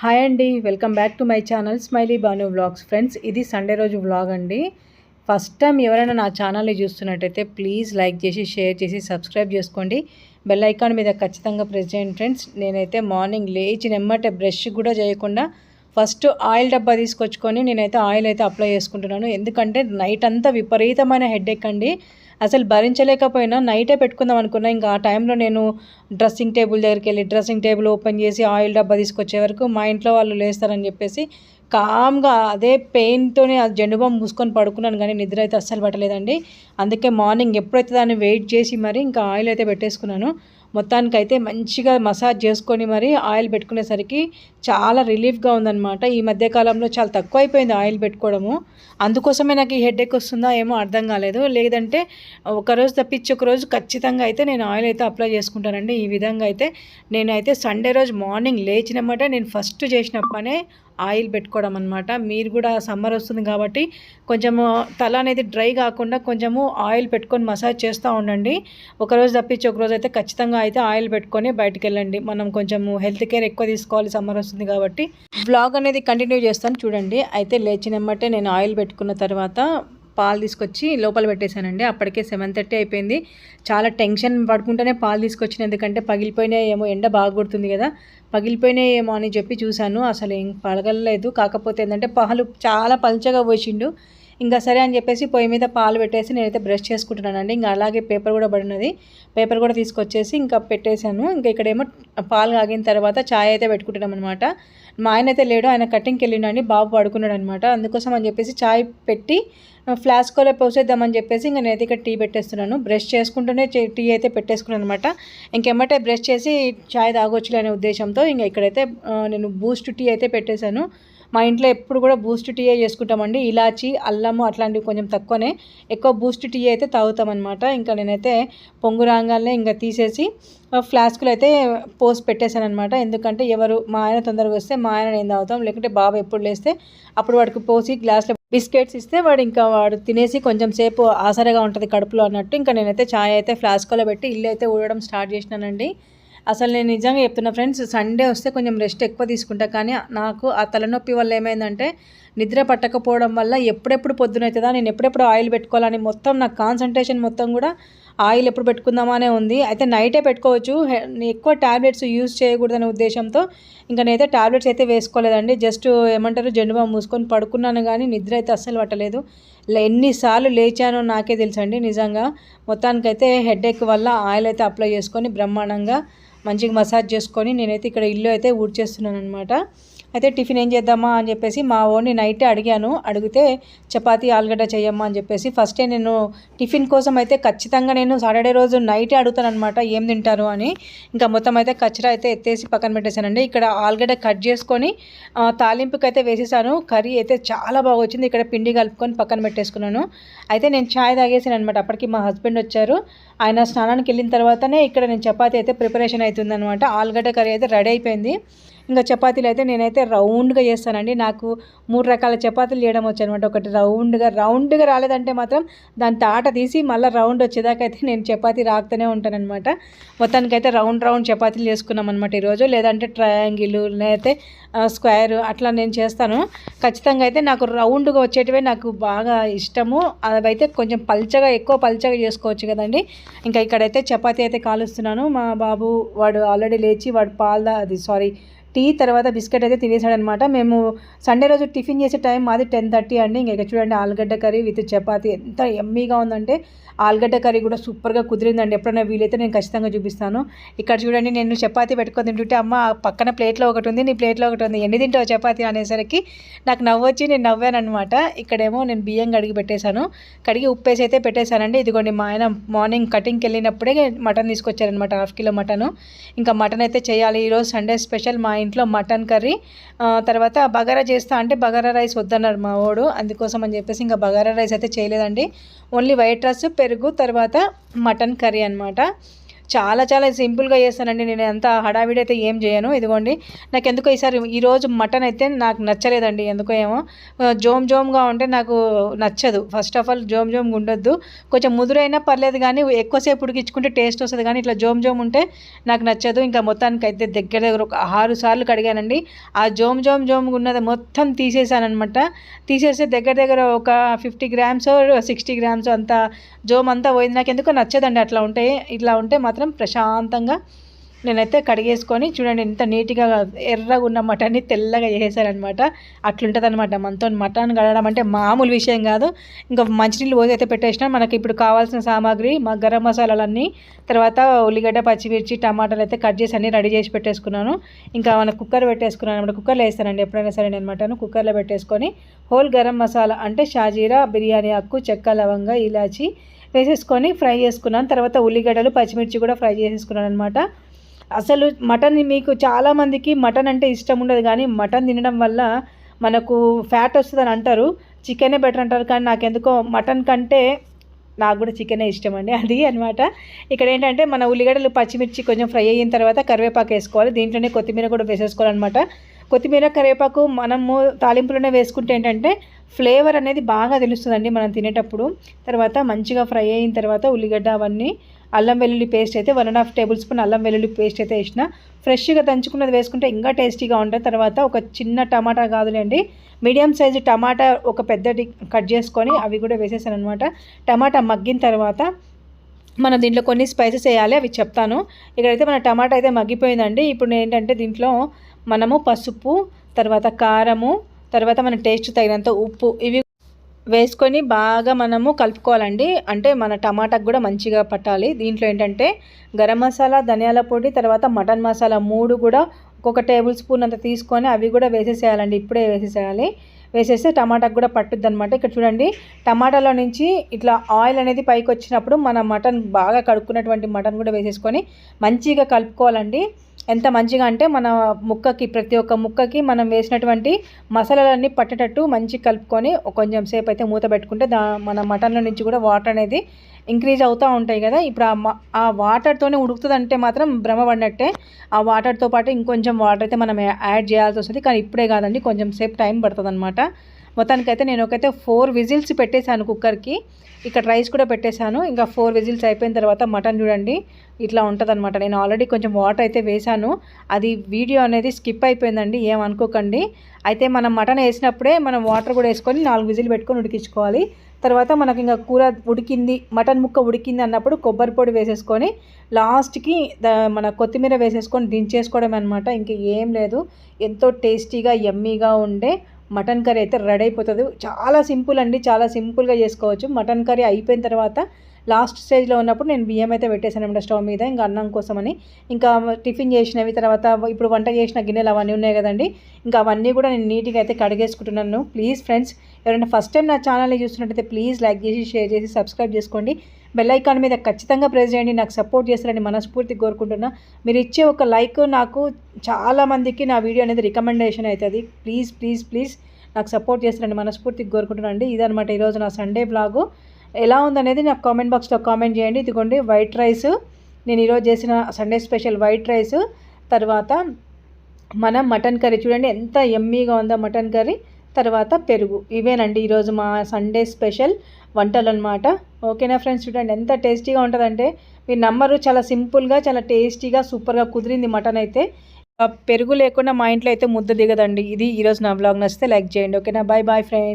Hi అండి welcome back to my channel smiley Banu vlogs. Friends ఇది Sunday రోజు vlog అండి. ఫస్ట్ టైం ఎవరైనా నా ఛానల్ని చూస్తున్నట్టయితే ప్లీజ్ లైక్ చేసి షేర్ చేసి సబ్స్క్రైబ్ చేసుకోండి. బెల్ ఐకాన్ మీద ఖచ్చితంగా ప్రెస్ చేయండి ఫ్రెండ్స్. నేనైతే మార్నింగ్ లేచి నెమ్మటే బ్రష్ కూడా చేయకుండా ఫస్ట్ ఆయిల్ డబ్బా తీసుకొచ్చుకొని నేనైతే ఆయిల్ అయితే అప్లై చేసుకుంటున్నాను. ఎందుకంటే నైట్ అంతా విపరీతమైన హెడేక్ అండి. అసలు భరించలేకపోయినా నైటే పెట్టుకుందాం అనుకున్నా. ఇంకా ఆ టైంలో నేను డ్రెస్సింగ్ టేబుల్ దగ్గరికి వెళ్ళి డ్రెస్సింగ్ టేబుల్ ఓపెన్ చేసి ఆయిల్ డబ్బా తీసుకొచ్చే వరకు మా ఇంట్లో వాళ్ళు లేస్తారని చెప్పేసి కామ్గా అదే పెయిన్తోనే ఆ జెండుబామ్ మూసుకొని పడుకున్నాను కానీ నిద్ర అయితే అస్సలు పట్టలేదండి. అందుకే మార్నింగ్ ఎప్పుడైతే దాన్ని వెయిట్ చేసి మరి ఇంకా ఆయిల్ అయితే పెట్టేసుకున్నాను మొత్తానికైతే మంచిగా మసాజ్ చేసుకొని మరి ఆయిల్ పెట్టుకునేసరికి చాలా రిలీఫ్గా ఉందన్నమాట. ఈ మధ్యకాలంలో చాలా తక్కువ అయిపోయింది ఆయిల్ పెట్టుకోవడము. అందుకోసమే నాకు ఈ హెడేక్ వస్తుందా ఏమో అర్థం కాలేదు. లేదంటే ఒకరోజు తప్పించి ఒకరోజు ఖచ్చితంగా అయితే నేను ఆయిల్ అయితే అప్లై చేసుకుంటానండి. ఈ విధంగా అయితే నేనైతే సండే రోజు మార్నింగ్ లేచినమాట. నేను ఫస్ట్ చేసిన పనే ఆయిల్ పెట్టుకోవడం అనమాట మీరు కూడా సమ్మర్ వస్తుంది కాబట్టి కొంచెము తల అనేది డ్రై కాకుండా కొంచెము ఆయిల్ పెట్టుకొని మసాజ్ చేస్తూ ఉండండి. ఒకరోజు తప్పించి ఒకరోజు అయితే ఖచ్చితంగా అయితే ఆయిల్ పెట్టుకొని బయటికి వెళ్ళండి. మనం కొంచెము హెల్త్ కేర్ ఎక్కువ తీసుకోవాలి సమ్మర్ వస్తుంది కాబట్టి. బ్లాగ్ అనేది కంటిన్యూ చేస్తాను చూడండి. అయితే లేచినమ్మటే నేను ఆయిల్ పెట్టుకున్న తర్వాత పాలు తీసుకొచ్చి లోపల పెట్టేశానండి. అప్పటికే సెవెన్ థర్టీ అయిపోయింది. చాలా టెన్షన్ పడుకుంటూనే పాలు తీసుకొచ్చిన. ఎందుకంటే పగిలిపోయినాయేమో ఎండ బాగా కొడుతుంది కదా. పగిలిపోయినాయేమో అని చెప్పి చూశాను. అసలు ఏం పగలలేదు కాకపోతే ఏంటంటే పాలు చాలా పల్చగా పోసిండు. ఇంకా సరే అని చెప్పేసి పొయ్యి మీద పాలు పెట్టేసి నేనైతే బ్రష్ చేసుకుంటున్నానండి. ఇంకా అలాగే పేపర్ కూడా పడినది. పేపర్ కూడా తీసుకొచ్చేసి ఇంకా పెట్టేశాను. ఇంకా ఇక్కడేమో పాలు కాగిన తర్వాత ఛాయ్ అయితే పెట్టుకుంటున్నాం అనమాట మా ఆయన అయితే లేడు. ఆయన కటింగ్కి వెళ్ళిండండి. బాబు పడుకున్నాడు అనమాట అందుకోసం అని చెప్పేసి ఛాయ్ పెట్టి ఫ్లాస్కోలో పోసేద్దామని చెప్పేసి ఇంకా నేనైతే ఇక్కడ టీ పెట్టేస్తున్నాను. బ్రష్ చేసుకుంటూనే టీ అయితే పెట్టేసుకున్నాను అనమాట ఇంకెమ్మటే బ్రష్ చేసి ఛాయ్ తాగొచ్చులే అనే ఉద్దేశంతో ఇంకా ఇక్కడైతే నేను బూస్ట్ టీ అయితే పెట్టేశాను. మా ఇంట్లో ఎప్పుడు కూడా బూస్ట్ టీయే చేసుకుంటామండి. ఇలాచి అల్లము అట్లాంటివి కొంచెం తక్కువనే. ఎక్కువ బూస్ట్ టీ అయితే తాగుతామన్నమాట. ఇంకా నేనైతే పొంగు రాగానే ఇంకా తీసేసి ఫ్లాస్కులు అయితే పోసి పెట్టేశాను అనమాట ఎందుకంటే ఎవరు మా ఆయన తొందరగా వస్తే మా ఆయన నేను తాగుతాం. లేకుంటే బాబు ఎప్పుడు లేస్తే అప్పుడు వాడికి పోసి గ్లాస్లో బిస్కెట్స్ ఇస్తే వాడు ఇంకా వాడు తినేసి కొంచెం సేపు ఆసరగా ఉంటుంది కడుపులో అన్నట్టు. ఇంకా నేనైతే ఛాయ్ అయితే ఫ్లాస్కోలో పెట్టి ఇల్లు అయితే ఊడడం స్టార్ట్ చేసినానండి. అసలు నేను నిజంగా చెప్తున్నా ఫ్రెండ్స్ సండే వస్తే కొంచెం రెస్ట్ ఎక్కువ తీసుకుంటా. కానీ నాకు ఆ తలనొప్పి వల్ల ఏమైందంటే నిద్ర పట్టకపోవడం వల్ల ఎప్పుడెప్పుడు పొద్దునవుతుందా నేను ఎప్పుడెప్పుడు ఆయిల్ పెట్టుకోవాలని మొత్తం నాకు కాన్సన్ట్రేషన్ మొత్తం కూడా ఆయిల్ ఎప్పుడు పెట్టుకుందామనే ఉంది. అయితే నైటే పెట్టుకోవచ్చు. ఎక్కువ ట్యాబ్లెట్స్ యూజ్ చేయకూడదనే ఉద్దేశంతో ఇంకా నేనైతే ట్యాబ్లెట్స్ అయితే వేసుకోలేదండి. జస్ట్ ఏమంటారు జెండుబామ్ మూసుకొని పడుకున్నాను కానీ నిద్ర అయితే అస్సలు పట్టలేదు. ఎన్నిసార్లు లేచానో నాకే తెలుసండి నిజంగా. మొత్తానికైతే హెడేక్ వల్ల ఆయిల్ అయితే అప్లై చేసుకొని బ్రహ్మాండంగా మంచిగా మసాజ్ చేసుకొని నేనైతే ఇక్కడ ఇల్లు అయితే ఊడ్చేస్తున్నాను అనమాట అయితే టిఫిన్ ఏం చేద్దామా అని చెప్పేసి మా ఓన్ని నైటే అడిగాను. అడిగితే చపాతీ ఆలుగడ్డ చేయమ్మా అని చెప్పేసి ఫస్టే నేను టిఫిన్ కోసం అయితే ఖచ్చితంగా నేను సాటర్డే రోజు నైటే అడుగుతాను అనమాట ఏం తింటారు అని. ఇంకా మొత్తం అయితే కచ్చరా అయితే ఎత్తేసి పక్కన పెట్టేశానండి. ఇక్కడ ఆలుగడ్డ కట్ చేసుకొని తాలింపుకి అయితే వేసేసాను. కర్రీ అయితే చాలా బాగా వచ్చింది. ఇక్కడ పిండి కలుపుకొని పక్కన పెట్టేసుకున్నాను. అయితే నేను ఛాయ్ తాగేసాను అనమాట అప్పటికి మా హస్బెండ్ వచ్చారు. ఆయన స్నానానికి వెళ్ళిన తర్వాతనే ఇక్కడ నేను చపాతీ అయితే ప్రిపరేషన్ అవుతుంది అనమాట ఆలుగడ్డ కర్రీ అయితే రెడీ అయిపోయింది. ఇంకా చపాతీలు అయితే నేనైతే రౌండ్గా చేస్తానండి. నాకు మూడు రకాల చపాతీలు చేయడం వచ్చనమాట. ఒకటి రౌండ్గా రౌండ్గా రాలేదంటే మాత్రం దాని తాట తీసి మళ్ళీ రౌండ్ వచ్చేదాకా అయితే నేను చపాతీ రాకుతూనే ఉంటానన్నమాట. మొత్తానికైతే రౌండ్ రౌండ్ చపాతీలు చేసుకున్నాం అనమాట ఈరోజు. లేదంటే ట్రయాంగిల్ లేకపోతే స్క్వేర్ అట్లా నేను చేస్తాను. ఖచ్చితంగా అయితే నాకు రౌండ్గా వచ్చేటివే నాకు బాగా ఇష్టము. అవైతే కొంచెం పల్చగా ఎక్కువ పల్చగా చేసుకోవచ్చు కదండి. ఇంకా ఇక్కడైతే చపాతీ అయితే కాలుస్తున్నాను. మా బాబు వాడు ఆల్రెడీ లేచి వాడు పాలు అది సారీ టీ తర్వాత బిస్కెట్ అయితే తినేసాడనమాట. మేము సండే రోజు టిఫిన్ చేసే టైం మాది టెన్ థర్టీ అండి. ఇంకా చూడండి ఆలుగడ్డ కర్రీ విత్ చపాతి. ఎంత ఎమ్మీగా ఉందంటే ఆలుగడ్డ కర్రీ కూడా సూపర్గా కుదిరిందండి. ఎప్పుడైనా వీలైతే నేను ఖచ్చితంగా చూపిస్తాను. ఇక్కడ చూడండి నేను చపాతి పెట్టుకొని తింటుంటే అమ్మ పక్కన ప్లేట్లో ఒకటి ఉంది నీ ప్లేట్లో ఒకటి ఉంది. ఎన్ని తింటావు చపాతి అనేసరికి నాకు నవ్వొచ్చి నేను నవ్వాను అనమాట ఇక్కడేమో నేను బియ్యం కడిగి పెట్టేశాను. కడిగి ఉప్పేసి అయితే పెట్టేశానండి. ఇదిగోండి మా ఆయన మార్నింగ్ కటింగ్కి వెళ్ళినప్పుడే మటన్ తీసుకొచ్చారనమాట. Half kilo mutton. ఇంకా మటన్ అయితే చేయాలి. ఈరోజు సండే స్పెషల్ మా ఇంట్లో మటన్ కర్రీ. తర్వాత బగారా చేస్తా అంటే బగారా రైస్ వద్దన్నారు మా వాడు. అందుకోసం అని చెప్పేసి ఇంకా బగారా రైస్ అయితే చేయలేదండి. ఓన్లీ వైట్ రైస్ పెరుగు తర్వాత మటన్ కర్రీ అనమాట చాలా చాలా సింపుల్గా చేస్తానండి నేను అంత హడావిడి అయితే ఏం చేయను. ఇదిగోండి నాకు ఎందుకో ఈసారి ఈరోజు మటన్ అయితే నాకు నచ్చలేదండి. ఎందుకో ఏమో జోమ్ జోమ్గా ఉంటే నాకు నచ్చదు. ఫస్ట్ ఆఫ్ ఆల్ జోమ్ జోమ్ ఉండొద్దు. కొంచెం ముదురైనా పర్లేదు కానీ ఎక్కువసేపు ఉడికించుకుంటే టేస్ట్ వస్తుంది కానీ ఇట్లా జోమ్ జోమ్ ఉంటే నాకు నచ్చదు. ఇంకా మొత్తానికి అయితే దగ్గర దగ్గర ఒక ఆరు సార్లు కడిగానండి. ఆ జోమ్ జోమ్ జోమ్ ఉన్నది మొత్తం తీసేసానమాట తీసేస్తే దగ్గర దగ్గర ఒక ఫిఫ్టీ గ్రామ్స్ సిక్స్టీ గ్రామ్స్ అంత జోమ్ అంతా పోయింది. నాకు ఎందుకో నచ్చదండి అట్లా ఉంటే ఇట్లా ఉంటే మాత్రం ప్రశాంతంగా నేనైతే కడిగేసుకొని చూడండి ఎంత నీట్గా ఎర్రగా ఉన్న మటన్ని తెల్లగా చేసేసారనమాట. అట్లుంటుంది అనమాట మనతో మటన్ కడగడం అంటే మామూలు విషయం కాదు. ఇంకా మంచినీళ్ళు పోసి అయితే పెట్టేసిన మనకి ఇప్పుడు కావాల్సిన సామాగ్రి మా గరం మసాలాలన్నీ తర్వాత ఉల్లిగడ్డ పచ్చిమిర్చి టమాటాలు అయితే కట్ చేసి అన్నీ రెడీ చేసి పెట్టేసుకున్నాను. ఇంకా మన కుక్కర్ పెట్టేసుకున్నాను అనమాట. కుక్కర్లో వేస్తానండి ఎప్పుడైనా సరే నేను మటన్ కుక్కర్లో పెట్టేసుకొని. హోల్ గరం మసాలా అంటే షాజీరా బిర్యానీ ఆకు చెక్క లవంగ ఇలాచి వేసేసుకొని ఫ్రై చేసుకున్నాను. తర్వాత ఉల్లిగడ్డలు పచ్చిమిర్చి కూడా ఫ్రై చేసేసుకున్నాను అనమాట అసలు మటన్ మీకు చాలామందికి మటన్ అంటే ఇష్టం ఉండదు కానీ మటన్ తినడం వల్ల మనకు ఫ్యాట్ వస్తుందని అంటారు. చికెనే బెటర్ అంటారు కానీ నాకు ఎందుకో మటన్ కంటే నాకు కూడా చికెనే ఇష్టం అండి. అది అనమాట ఇక్కడ ఏంటంటే మన ఉల్లిగడ్డలు పచ్చిమిర్చి కొంచెం ఫ్రై అయిన తర్వాత కరివేపాకు వేసుకోవాలి. దీంట్లోనే కొత్తిమీర కూడా వేసేసుకోవాలన్నమాట. కొత్తిమీర కరివేపాకు మనము తాలింపులోనే వేసుకుంటే ఏంటంటే ఫ్లేవర్ అనేది బాగా తెలుస్తుందండి మనం తినేటప్పుడు. తర్వాత మంచిగా ఫ్రై అయిన తర్వాత ఉల్లిగడ్డ అవన్నీ అల్లం వెల్లుల్లి పేస్ట్ అయితే one and half tablespoon అల్లం వెల్లుల్లి పేస్ట్ అయితే వేసిన. ఫ్రెష్గా దంచుకున్నది వేసుకుంటే ఇంకా టేస్టీగా ఉంటుంది. తర్వాత ఒక చిన్న టమాటా కాదులేండి మీడియం సైజు టమాటా ఒక పెద్దటి కట్ చేసుకొని అవి కూడా వేసేసాను అనమాట టమాటా మగ్గిన తర్వాత మనం దీంట్లో కొన్ని స్పైసెస్ వేయాలి అవి చెప్తాను. ఇక్కడైతే మన టమాటా అయితే మగ్గిపోయిందండి. ఇప్పుడు ఏంటంటే దీంట్లో మనము పసుపు తర్వాత కారము తర్వాత మన టేస్ట్ తగినంత ఉప్పు. ఇవి వేసుకొని బాగా మనము కలుపుకోవాలండి. అంటే మన టమాటాకు కూడా మంచిగా పట్టాలి. దీంట్లో ఏంటంటే గరం మసాలా ధనియాల పొడి తర్వాత మటన్ మసాలా మూడు కూడా ఒక్కొక్క టేబుల్ స్పూన్ అంత తీసుకొని అవి కూడా వేసేసేయాలండి. ఇప్పుడే వేసేసేయాలి. వేసేస్తే టమాటాకు కూడా పట్టుద్ది అనమాట ఇక్కడ చూడండి టమాటాలో నుంచి ఇట్లా ఆయిల్ అనేది పైకి వచ్చినప్పుడు మన మటన్ బాగా కడుక్కున్నటువంటి మటన్ కూడా వేసేసుకొని మంచిగా కలుపుకోవాలండి. ఎంత మంచిగా అంటే మన ముక్కకి ప్రతి ఒక్క ముక్కకి మనం వేసినటువంటి మసాలాలన్నీ పట్టేటట్టు మంచి కలుపుకొని కొంచెం సేపు అయితే మూత పెట్టుకుంటే దా మన మటన్లో నుంచి కూడా వాటర్ అనేది ఇంక్రీజ్ అవుతూ ఉంటాయి కదా. ఇప్పుడు ఆ వాటర్తోనే ఉడుకుతుందంటే మాత్రం భ్రమ పడినట్టే. ఆ వాటర్తో పాటు ఇంకొంచెం వాటర్ అయితే మనం యాడ్ చేయాల్సి వస్తుంది. కానీ ఇప్పుడే కాదండి కొంచెం సేపు టైం పడుతుంది అనమాట మొత్తానికైతే నేను ఒకైతే ఫోర్ విజిల్స్ పెట్టేశాను కుక్కర్కి. ఇక్కడ రైస్ కూడా పెట్టేశాను. ఇంకా ఫోర్ విజిల్స్ అయిపోయిన తర్వాత మటన్ చూడండి. ఇట్లా ఉంటుందన్నమాట. నేను ఆల్రెడీ కొంచెం వాటర్ అయితే వేశాను. అది వీడియో అనేది స్కిప్ అయిపోయిందండి. ఏమనుకోకండి అయితే మనం మటన్ వేసినప్పుడే మనం వాటర్ కూడా వేసుకొని నాలుగు విజిల్ పెట్టుకొని ఉడికించుకోవాలి. తర్వాత మనకి ఇంకా కూర ఉడికింది మటన్ ముక్క ఉడికింది అన్నప్పుడు కొబ్బరి పొడి వేసేసుకొని లాస్ట్కి మన కొత్తిమీర వేసేసుకొని దించేసుకోవడం అనమాట ఇంక ఏం లేదు. ఎంతో టేస్టీగా ఎమ్మీగా ఉండే మటన్ కర్రీ అయితే రెడీ అయిపోతుంది. చాలా సింపుల్ అండి చాలా సింపుల్గా చేసుకోవచ్చు. మటన్ కర్రీ అయిపోయిన తర్వాత లాస్ట్ స్టేజ్లో ఉన్నప్పుడు నేను బియ్యం అయితే పెట్టేశాను అనమాట స్టవ్ మీద ఇంకా అన్నం కోసమని. ఇంకా టిఫిన్ చేసినవి తర్వాత ఇప్పుడు వంట చేసిన గిన్నెలు అవన్నీ ఉన్నాయి కదండి. ఇంకా అవన్నీ కూడా నేను నీట్గా అయితే కడిగేసుకుంటున్నాను. ప్లీజ్ ఫ్రెండ్స్ ఎవరైనా ఫస్ట్ టైం నా ఛానల్ని చూస్తున్నట్టయితే ప్లీజ్ లైక్ చేసి షేర్ చేసి సబ్స్క్రైబ్ చేసుకోండి. బెల్ ఐకాన్ మీద ఖచ్చితంగా ప్రెస్ చేయండి. నాకు సపోర్ట్ చేస్తారని మనస్ఫూర్తి కోరుకుంటున్నా. మీరు ఇచ్చే ఒక లైక్ నాకు చాలామందికి నా వీడియో అనేది రికమెండేషన్ అవుతుంది. ప్లీజ్ ప్లీజ్ ప్లీజ్ నాకు సపోర్ట్ చేస్తారని మనస్ఫూర్తిగా కోరుకుంటున్నాను అండి. ఇదనమాట ఈరోజు నా సండే బ్లాగు. ఎలా ఉందనేది నాకు కామెంట్ బాక్స్లో కామెంట్ చేయండి. ఇదిగోండి వైట్ రైస్. నేను ఈరోజు చేసిన సండే స్పెషల్ వైట్ రైస్. తర్వాత మన మటన్ కర్రీ చూడండి ఎంత ఎమ్మీగా ఉందో మటన్ కర్రీ. తర్వాత పెరుగు. ఇవేనండి ఈరోజు మా సండే స్పెషల్. వంటలు అనమాట ఓకేనా ఫ్రెండ్స్ చూడండి ఎంత టేస్టీగా ఉంటుందంటే మీరు నమ్మరు చాలా సింపుల్గా చాలా టేస్టీగా సూపర్గా కుదిరింది మటన్ అయితే. పెరుగు లేకుండా మా ఇంట్లో అయితే ముద్ద దిగదండి. ఇది ఈరోజు నా బ్లాగ్ నచ్చితే లైక్ చేయండి. ఓకేనా బాయ్ బాయ్ ఫ్రెండ్స్